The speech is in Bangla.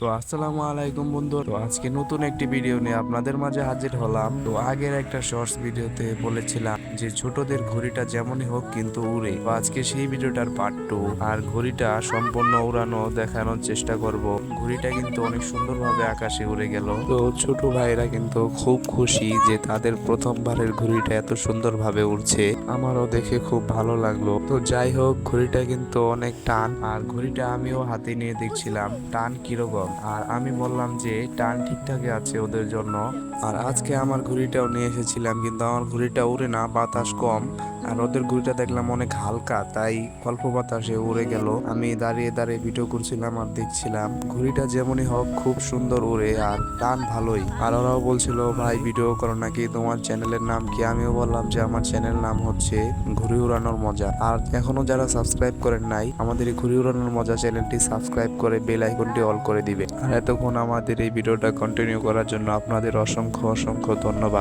তো আসসালামু আলাইকুম বন্ধু। তো আজকে নতুন একটি ভিডিও নিয়ে আপনাদের মাঝে হাজির হলাম। তো আগের একটা শর্টস ভিডিওতে বলেছিলাম যে, ছোটদের ঘড়িটা যেমনই হোক কিন্তু উড়ে। তো আজকে সেই ভিডিওটার পার্ট টু আর ঘড়িটা সম্পূর্ণ উড়ানো দেখানোর চেষ্টা করব। ঘড়িটা কিন্তু অনেক সুন্দরভাবে আকাশে উড়ে গেল। তো ছোট ভাইরা কিন্তু খুব খুশি যে, তাদের প্রথমবারের ঘড়িটা এত সুন্দরভাবে উড়ছে। আমারও দেখে খুব ভালো লাগল। তো যাই হোক, ঘড়িটা কিন্তু অনেক টান। আর ঘড়িটা আমিও হাতে নিয়ে দেখছিলাম। টান কীরকম? আর আমি বললাম যে, টান ঠিকঠাকই আছে ওদের জন্য। আর আজকে আমার ঘুড়িটাও নিয়ে এসেছিলাম, কিন্তু আমার ঘুড়িটা উড়ে না, বাতাস কম। আর ওদের ঘড়িটা দেখলাম অনেক হালকা, তাই অল্প বাতাসে উড়ে গেল। আমি দাঁড়িয়ে দাঁড়িয়ে ভিডিও করছিলাম আর দেখছিলাম, ঘুড়িটা যেমনই হোক খুব সুন্দর উড়ে আর টান ভালোই। আর ওরাও বলছিল, ভাই ভিডিও করো নাকি? তোমার চ্যানেলের নাম কি? আমিও বললাম যে, আমার চ্যানেল নাম হচ্ছে ঘুড়ি উড়ানোর মজা। আর এখনও যারা সাবস্ক্রাইব করেন নাই, আমাদের এই ঘুড়ি উড়ানোর মজা চ্যানেলটি সাবস্ক্রাইব করে বেল আইকনটি অল করে দিবে। আর এতক্ষণ আমাদের এই ভিডিওটা কন্টিনিউ করার জন্য আপনাদের অসংখ্য অসংখ্য ধন্যবাদ।